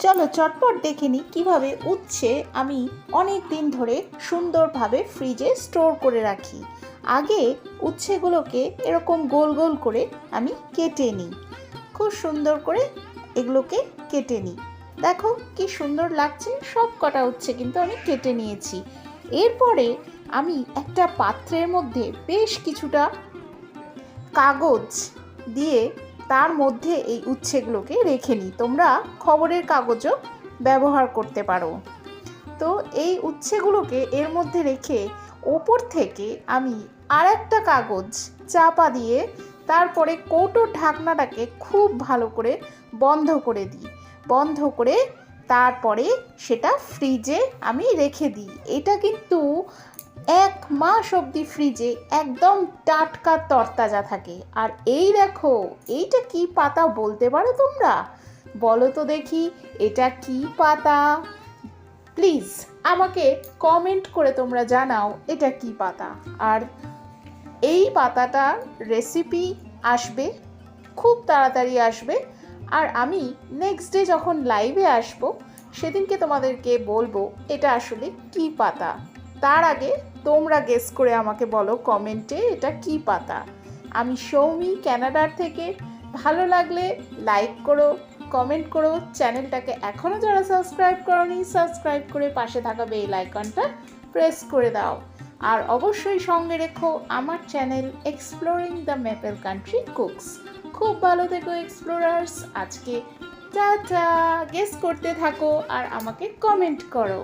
চলো চটপট দেখে নিই কীভাবে উচ্ছে আমি অনেক দিন ধরে সুন্দরভাবে ফ্রিজে স্টোর করে রাখি। আগে উচ্ছেগুলোকে এরকম গোল গোল করে আমি কেটে নিই। খুব সুন্দর করে এগুলোকে কেটে নিই। দেখো কি সুন্দর লাগছে সব কটা উচ্ছে কিন্তু আমি কেটে নিয়েছি। এরপরে আমি একটা পাত্রের মধ্যে বেশ কিছুটা কাগজ দিয়ে তার মধ্যে এই উচ্ছেগুলোকে রেখে নিই। তোমরা খবরের কাগজও ব্যবহার করতে পারো। তো এই উচ্ছেগুলোকে এর মধ্যে রেখে ওপর থেকে আমি আর একটা কাগজ চাপা দিয়ে তারপরে কৌটোর ঢাকনাটাকে খুব ভালো করে বন্ধ করে দিই। বন্ধ করে তারপরে সেটা ফ্রিজে আমি রেখে দিই। এটা কিন্তু এক মাস অবধি ফ্রিজে একদম টাটকা তরতাজা থাকে। আর এই দেখো, এইটা কি পাতা বলতে পারো তোমরা? বলো তো দেখি, এটা কি পাতা? প্লিজ আমাকে কমেন্ট করে তোমরা জানাও এটা কি পাতা। আর এই পাতাটার রেসিপি আসবে, খুব তাড়াতাড়ি আসবে। আর আমি নেক্সট ডে যখন লাইভে আসব, সেদিনকে তোমাদেরকে বলব এটা আসলে কি পাতা। তার আগে তোমরা গেস করে আমাকে বলো কমেন্টে এটা কি পাতা। আমি সৌমি ক্যানাডার থেকে। ভালো লাগলে লাইক করো কমেন্ট করো। চ্যানেলটাকে এখনও যারা সাবস্ক্রাইব করনি সাবস্ক্রাইব করে পাশে থাকা বেল আইকনটা প্রেস করে দাও। আর অবশ্যই সঙ্গে রেখো আমার channel exploring the maple country cooks খুব ভালো থেকো এক্সপ্লোরার্স আজকে টাটা। গেস করতে থাকো আর আমাকে কমেন্ট করো।